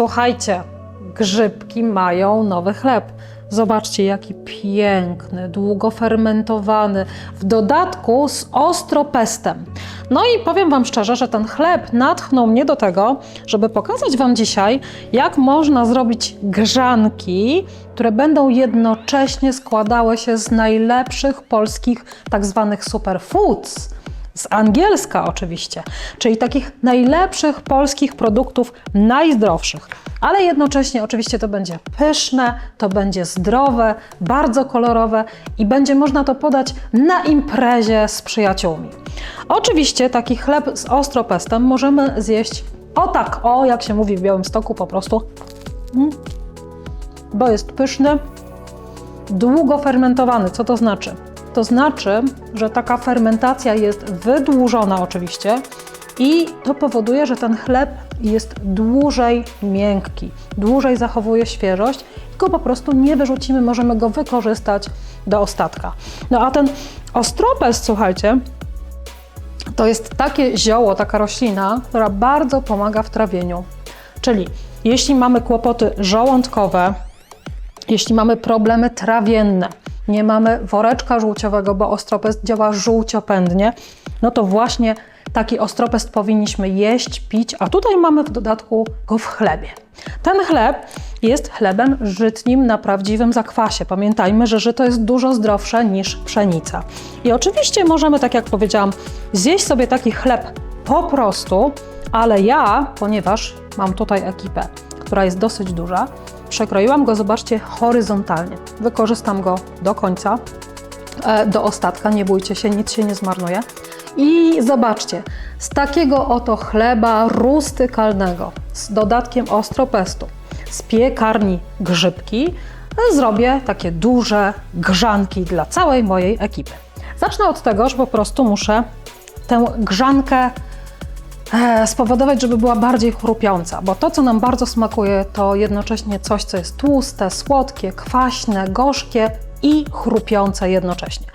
Słuchajcie, grzybki mają nowy chleb. Zobaczcie, jaki piękny, długo fermentowany, w dodatku z ostropestem. No i powiem Wam szczerze, że ten chleb natchnął mnie do tego, żeby pokazać Wam dzisiaj, jak można zrobić grzanki, które będą jednocześnie składały się z najlepszych polskich tak zwanych superfoods z angielska oczywiście, czyli takich najlepszych polskich produktów, najzdrowszych. Ale jednocześnie oczywiście to będzie pyszne, to będzie zdrowe, bardzo kolorowe i będzie można to podać na imprezie z przyjaciółmi. Oczywiście taki chleb z ostropestem możemy zjeść o tak, o jak się mówi w Białymstoku po prostu, mm, bo jest pyszny, długo fermentowany. Co to znaczy? To znaczy, że taka fermentacja jest wydłużona oczywiście i to powoduje, że ten chleb jest dłużej miękki, dłużej zachowuje świeżość go po prostu nie wyrzucimy, możemy go wykorzystać do ostatka. No a ten ostropest, słuchajcie, to jest takie zioło, taka roślina, która bardzo pomaga w trawieniu. Czyli jeśli mamy kłopoty żołądkowe, jeśli mamy problemy trawienne, nie mamy woreczka żółciowego, bo ostropest działa żółciopędnie, no to właśnie taki ostropest powinniśmy jeść, pić, a tutaj mamy w dodatku go w chlebie. Ten chleb jest chlebem żytnim na prawdziwym zakwasie. Pamiętajmy, że żyto jest dużo zdrowsze niż pszenica. I oczywiście możemy, tak jak powiedziałam, zjeść sobie taki chleb po prostu, ale ja, ponieważ mam tutaj ekipę, która jest dosyć duża, przekroiłam go, zobaczcie, horyzontalnie. Wykorzystam go do końca, e, do ostatka, nie bójcie się, nic się nie zmarnuje. I zobaczcie, z takiego oto chleba rustykalnego, z dodatkiem ostropestu, z piekarni grzybki, e, zrobię takie duże grzanki dla całej mojej ekipy. Zacznę od tego, że po prostu muszę tę grzankę spowodować, żeby była bardziej chrupiąca, bo to, co nam bardzo smakuje, to jednocześnie coś, co jest tłuste, słodkie, kwaśne, gorzkie i chrupiące jednocześnie.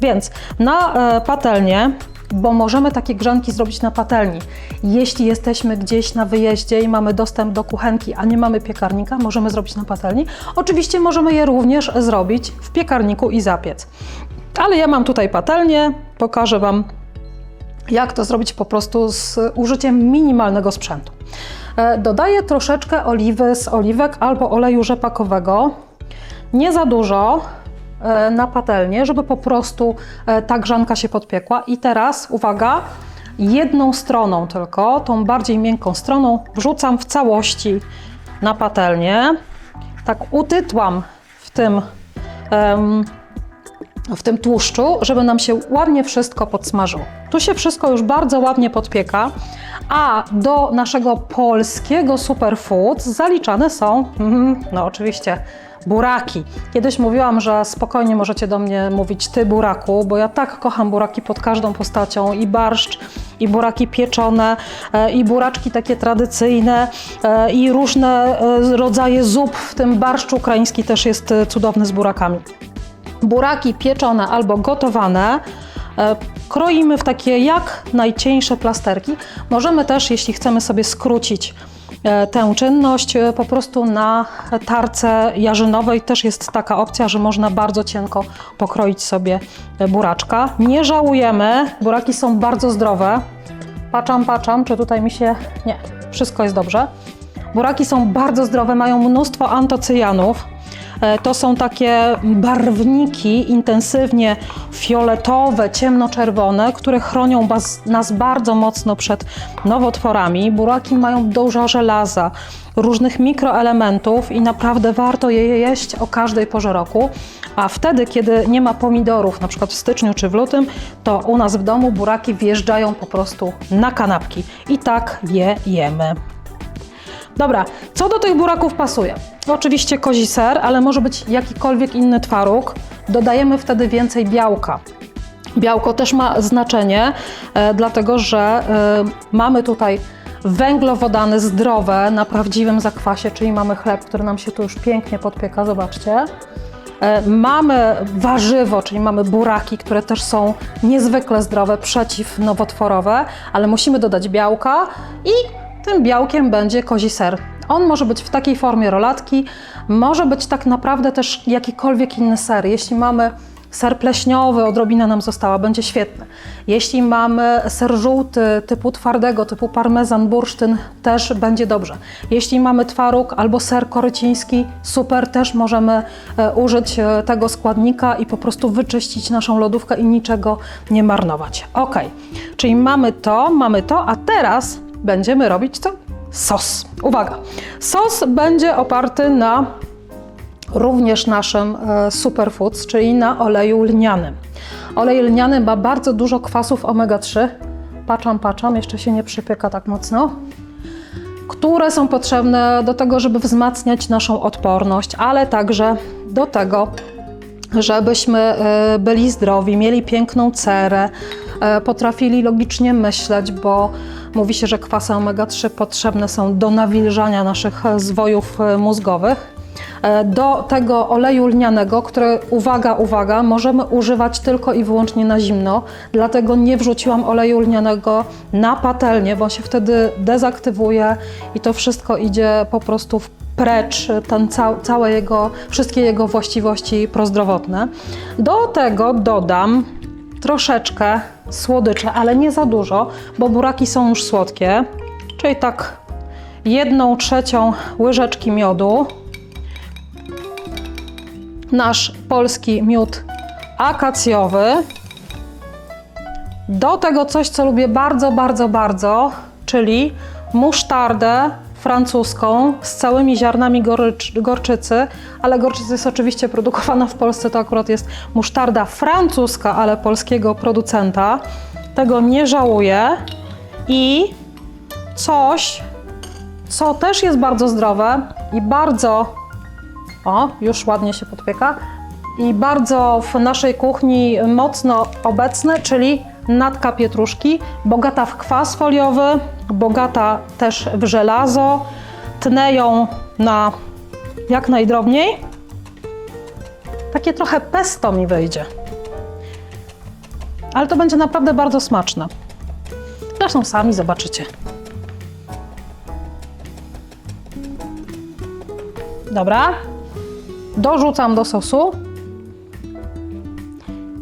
Więc na e, patelnię, bo możemy takie grzanki zrobić na patelni. Jeśli jesteśmy gdzieś na wyjeździe i mamy dostęp do kuchenki, a nie mamy piekarnika, możemy zrobić na patelni. Oczywiście możemy je również zrobić w piekarniku i zapiec. Ale ja mam tutaj patelnię, pokażę Wam jak to zrobić po prostu z użyciem minimalnego sprzętu. E, Dodaję troszeczkę oliwy z oliwek albo oleju rzepakowego, nie za dużo e, na patelnię, żeby po prostu e, ta grzanka się podpiekła. I teraz, uwaga, jedną stroną tylko, tą bardziej miękką stroną, wrzucam w całości na patelnię. Tak utytłam w tym em, w tym tłuszczu, żeby nam się ładnie wszystko podsmażyło. Tu się wszystko już bardzo ładnie podpieka, a do naszego polskiego superfood zaliczane są, mhm, no oczywiście, buraki. Kiedyś mówiłam, że spokojnie możecie do mnie mówić ty buraku, bo ja tak kocham buraki pod każdą postacią i barszcz, i buraki pieczone, e, i buraczki takie tradycyjne, e, i różne e, rodzaje zup, w tym barszcz ukraiński też jest cudowny z burakami buraki pieczone albo gotowane e, kroimy w takie jak najcieńsze plasterki. Możemy też, jeśli chcemy sobie skrócić e, tę czynność, e, po prostu na tarce jarzynowej też jest taka opcja, że można bardzo cienko pokroić sobie buraczka. Nie żałujemy, buraki są bardzo zdrowe. Patrzam, patrzam, czy tutaj mi się... Nie, wszystko jest dobrze. Buraki są bardzo zdrowe, mają mnóstwo antocyjanów. E, To są takie barwniki intensywnie fioletowe, ciemnoczerwone, które chronią nas bardzo mocno przed nowotworami. Buraki mają dużo żelaza, różnych mikroelementów i naprawdę warto je jeść o każdej porze roku. A wtedy, kiedy nie ma pomidorów, na przykład w styczniu czy w lutym, to u nas w domu buraki wjeżdżają po prostu na kanapki i tak je jemy. Dobra, co do tych buraków pasuje? Oczywiście kozi ser, ale może być jakikolwiek inny twaróg. Dodajemy wtedy więcej białka. Białko też ma znaczenie, e, dlatego że e, mamy tutaj węglowodany zdrowe na prawdziwym zakwasie, czyli mamy chleb, który nam się tu już pięknie podpieka, zobaczcie. E, Mamy warzywo, czyli mamy buraki, które też są niezwykle zdrowe, przeciwnowotworowe, ale musimy dodać białka i tym białkiem będzie kozi ser. On może być w takiej formie rolatki, może być tak naprawdę też jakikolwiek inny ser. Jeśli mamy ser pleśniowy, odrobina nam została, będzie świetny. Jeśli mamy ser żółty typu twardego, typu parmezan, bursztyn, też będzie dobrze. Jeśli mamy twaróg albo ser koryciński, super, też możemy e, użyć e, tego składnika i po prostu wyczyścić naszą lodówkę i niczego nie marnować. Ok, czyli mamy to, mamy to, a teraz będziemy robić co? Sos. Uwaga, sos będzie oparty na również naszym e, superfoods, czyli na oleju lnianym. Olej lniany ma bardzo dużo kwasów omega-3. Patrzam, patrzam, jeszcze się nie przypieka tak mocno. Które są potrzebne do tego, żeby wzmacniać naszą odporność, ale także do tego, żebyśmy e, byli zdrowi, mieli piękną cerę, e, potrafili logicznie myśleć, bo mówi się, że kwasy omega-3 potrzebne są do nawilżania naszych e, zwojów e, mózgowych. E, Do tego oleju lnianego, który, uwaga, uwaga, możemy używać tylko i wyłącznie na zimno, dlatego nie wrzuciłam oleju lnianego na patelnię, bo się wtedy dezaktywuje i to wszystko idzie po prostu w precz, ten cał, całe jego, wszystkie jego właściwości prozdrowotne. Do tego dodam troszeczkę słodycze, ale nie za dużo, bo buraki są już słodkie, czyli tak jedną trzecią łyżeczki miodu nasz polski miód akacjowy. Do tego coś, co lubię bardzo, bardzo, bardzo, czyli musztardę francuską z całymi ziarnami gorycz, gorczycy, ale gorczyca jest oczywiście produkowana w Polsce, to akurat jest musztarda francuska, ale polskiego producenta. Tego nie żałuję. I coś, co też jest bardzo zdrowe i bardzo o, już ładnie się podpieka. I bardzo w naszej kuchni mocno obecne, czyli natka pietruszki, bogata w kwas foliowy, bogata też w żelazo. Tnę ją na jak najdrobniej. Takie trochę pesto mi wyjdzie. Ale to będzie naprawdę bardzo smaczne. Zresztą sami zobaczycie. Dobra, dorzucam do sosu.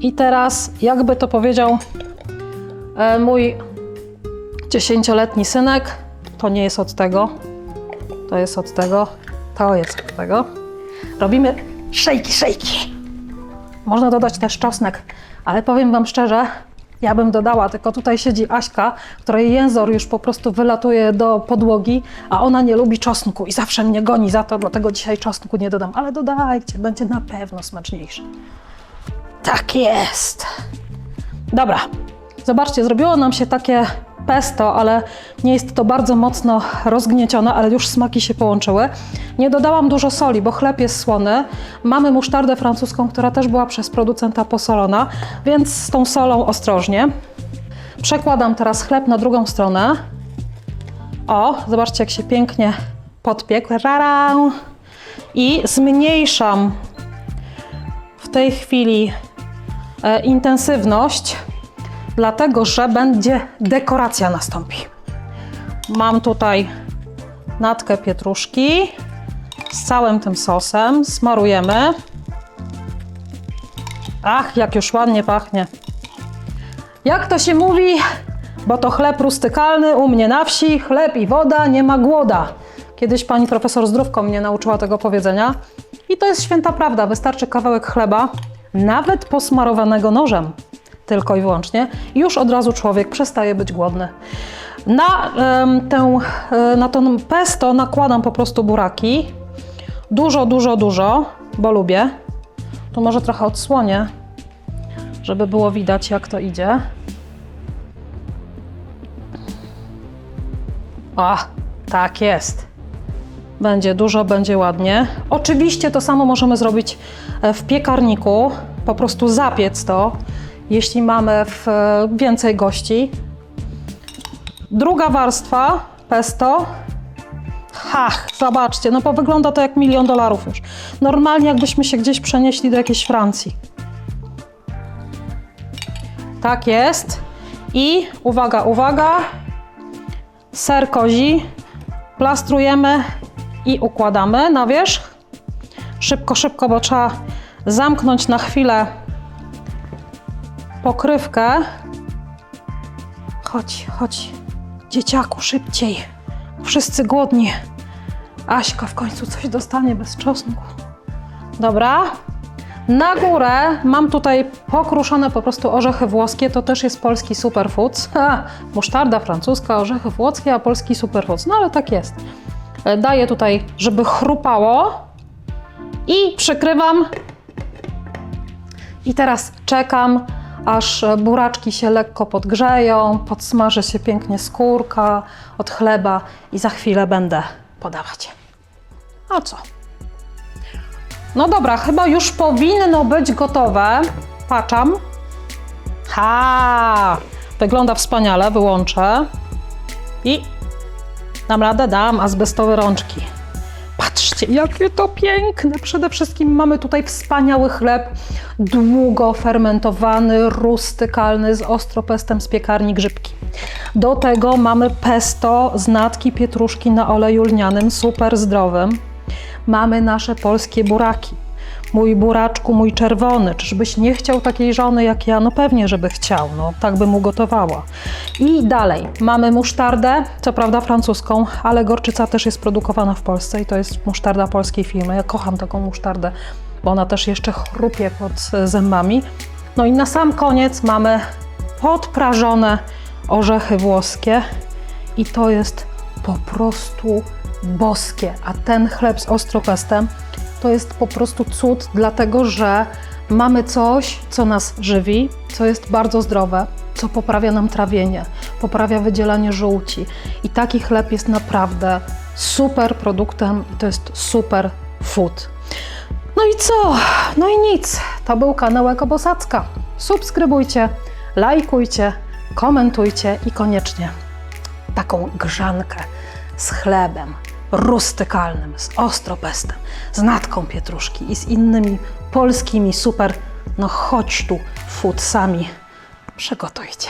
I teraz, jakby to powiedział mój dziesięcioletni synek, to nie jest od tego, to jest od tego, to jest od tego. Robimy szejki, szejki. Można dodać też czosnek, ale powiem Wam szczerze, ja bym dodała, tylko tutaj siedzi Aśka, której jęzor już po prostu wylatuje do podłogi, a ona nie lubi czosnku i zawsze mnie goni za to, dlatego dzisiaj czosnku nie dodam, ale dodajcie, będzie na pewno smaczniejsze. Tak jest. Dobra, zobaczcie, zrobiło nam się takie pesto, ale nie jest to bardzo mocno rozgniecione, ale już smaki się połączyły. Nie dodałam dużo soli, bo chleb jest słony. Mamy musztardę francuską, która też była przez producenta posolona, więc z tą solą ostrożnie. Przekładam teraz chleb na drugą stronę. O, zobaczcie jak się pięknie podpiekł. Rara! I zmniejszam w tej chwili e, intensywność, dlatego że będzie dekoracja nastąpi. Mam tutaj natkę pietruszki z całym tym sosem. Smarujemy. Ach, jak już ładnie pachnie. Jak to się mówi? Bo to chleb rustykalny u mnie na wsi, chleb i woda, nie ma głoda. Kiedyś pani profesor Zdrówko mnie nauczyła tego powiedzenia. I to jest święta prawda. Wystarczy kawałek chleba, nawet posmarowanego nożem, tylko i wyłącznie, już od razu człowiek przestaje być głodny. Na, tę, e, na to pesto nakładam po prostu buraki. Dużo, dużo, dużo, bo lubię. Tu może trochę odsłonię, żeby było widać, jak to idzie. O, tak jest. Będzie dużo, będzie ładnie. Oczywiście to samo możemy zrobić e, w piekarniku, po prostu zapiec to, jeśli mamy więcej gości. Druga warstwa pesto. Ha, zobaczcie, no bo wygląda to jak milion dolarów już. Normalnie jakbyśmy się gdzieś przenieśli do jakiejś Francji. Tak jest. I uwaga, uwaga, ser kozi plastrujemy i układamy na wierzch. Szybko, szybko, bo trzeba zamknąć na chwilę pokrywkę. Chodź, chodź, dzieciaku, szybciej. Wszyscy głodni. Aśka w końcu coś dostanie bez czosnku. Dobra. Na górę mam tutaj pokruszone po prostu orzechy włoskie. To też jest polski superfood. Ha, musztarda francuska, orzechy włoskie, a polski superfood. No ale tak jest. E, Daję tutaj, żeby chrupało. I przykrywam. I teraz czekam, aż buraczki się lekko podgrzeją, podsmaży się pięknie skórka od chleba i za chwilę będę podawać. A co? No dobra, chyba już powinno być gotowe. Patrzam. Ha! Wygląda wspaniale, wyłączę. I dam radę, dam azbestowe rączki. Patrzcie, jakie to piękne! Przede wszystkim mamy tutaj wspaniały chleb, długo fermentowany, rustykalny, z ostropestem z piekarni Grzybki. Do tego mamy pesto z natki pietruszki na oleju lnianym, super zdrowym. Mamy nasze polskie buraki. Mój buraczku, mój czerwony, czyżbyś nie chciał takiej żony jak ja? No pewnie, żeby chciał, no tak bym ugotowała. I dalej, mamy musztardę, co prawda francuską, ale gorczyca też jest produkowana w Polsce i to jest musztarda polskiej firmy. Ja kocham taką musztardę, bo ona też jeszcze chrupie pod zębami. No i na sam koniec mamy podprażone orzechy włoskie i to jest po prostu boskie. A ten chleb z ostropestem to jest po prostu cud, dlatego że mamy coś, co nas żywi, co jest bardzo zdrowe, co poprawia nam trawienie, poprawia wydzielanie żółci. I taki chleb jest naprawdę super produktem i to jest super food. No i co? No i nic. To był kanał Ekobosacka. Subskrybujcie, lajkujcie, komentujcie i koniecznie taką grzankę z chlebem rustykalnym, z ostropestem, z natką pietruszki i z innymi polskimi super, no chodź tu, food sami przygotujcie.